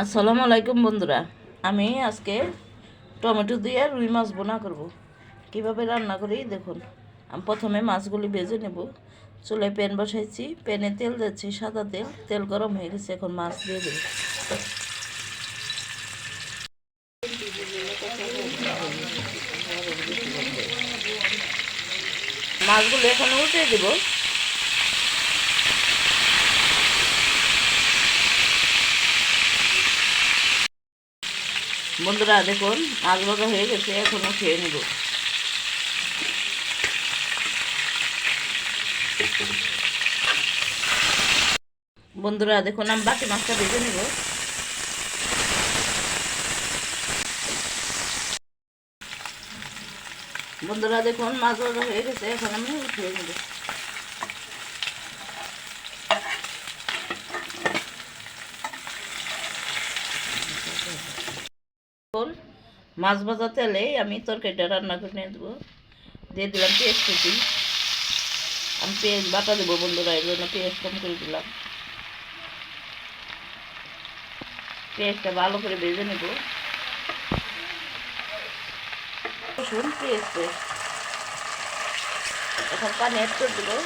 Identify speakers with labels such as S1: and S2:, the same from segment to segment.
S1: আসসালামু আলাইকুম বন্ধুরা। আমি আজকে টমেটো দিয়ে রুই মাছ বোনা করব। কীভাবে রান্না করি দেখুন। আমি প্রথমে মাছগুলি ভেজে নেব। চুলে প্যান বসাইছি। প্যানে তেল দিচ্ছি, সাদা তেল। তেল গরম হয়ে গেছে, এখন মাছ দিয়ে দেব। মাছগুলো এখন উঠে দেবো। বন্ধুরা, দেখুন মাছ ভাজা হয়ে গেছে, এখনও খেয়ে নেব। বন্ধুরা, দেখুন, আমি বাকি মাছটা ভেজে নেব। বন্ধুরা, দেখুন, মাছ ভাজা হয়ে গেছে, এখন আমি খেয়ে নেব এখন মাছ ভাজা তেলে আমি তরকারিটা রান্না করে নিয়ে দেবো। দিয়ে দিলাম পেঁয়াজ কুচি। আমি পেঁয়াজ বাটা দেবো বন্ধুরা এর জন্য পেঁয়াজ কম করে দিলাম। পেঁয়াজটা ভালো করে ভেজে নেব। রসুন, পেঁয়াজ পেস্ট এখন পানি অ্যাড করে দেবো।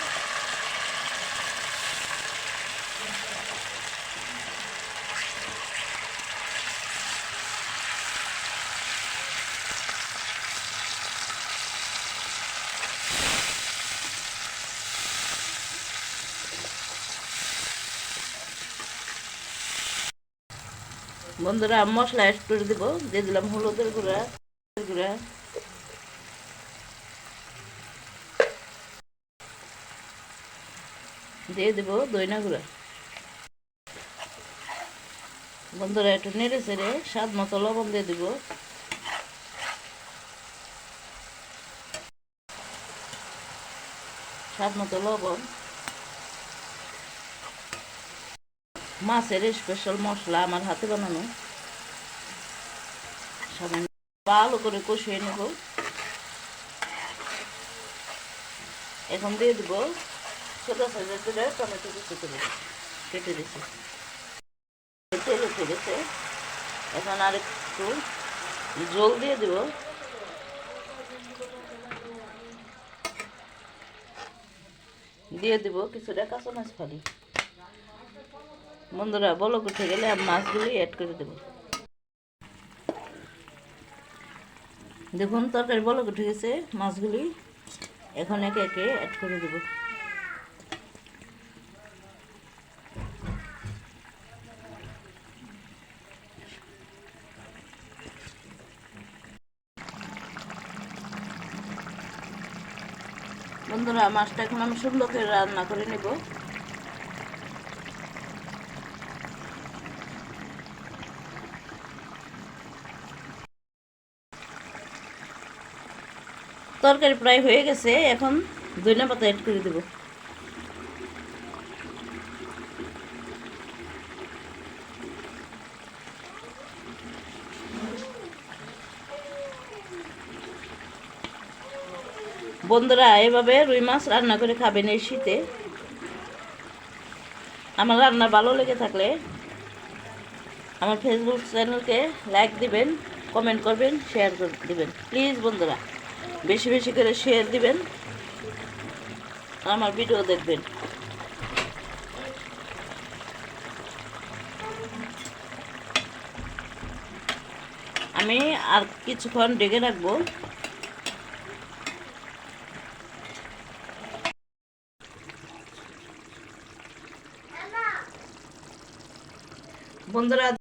S1: বন্ধুরা, মশলা অ্যাড করে দেবো। দিয়ে দিলাম হলুদের গুঁড়া গুঁড়া। দিয়ে দেবো দইনা গুঁড়া। বন্ধুরা, একটু নেড়ে চেড়ে স্বাদ মতো লবণ দিয়ে দেবো। স্বাদ মতো লবণ। মাছের স্পেশাল মশলা আমার হাতে বানানো। সামান্য ভালো করে কষিয়ে নেব। এখন দিয়ে দেবো ছোটো সাইজের করে টমেটো কুচি করে কেটে দিচ্ছি। তেল উঠে গেছে এখন আর একটু জল দিয়ে দেব। দিয়ে দেব কিছুটা কাঁচা মাছ ফালি। বন্ধুরা বলক উঠে গেলে মাছগুলি অ্যাড করে দেব। দেখুন, তরকারি বলক উঠে গেছে মাছগুলি এখন একে একে অ্যাড করে দেব। বন্ধুরা, মাছটা এখন আমি সুন্দর করে রান্না করে নেব। তরকারি প্রায় হয়ে গেছে, এখন ধনিয়া পাতা অ্যাড করে দেব। বন্ধুরা, এভাবে রুই মাছ রান্না করে খাবেন এই শীতে। আমার রান্না ভালো লেগে থাকলে আমার ফেসবুক চ্যানেলকে লাইক দিবেন কমেন্ট করবেন শেয়ার করে দিবেন। প্লিজ বন্ধুরা। বেশি বেশি করে শেয়ার দিবেন। আমার ভিডিও দেখবেন। আমি আর কিছুক্ষণ ডেকে রাখব। বন্ধুরা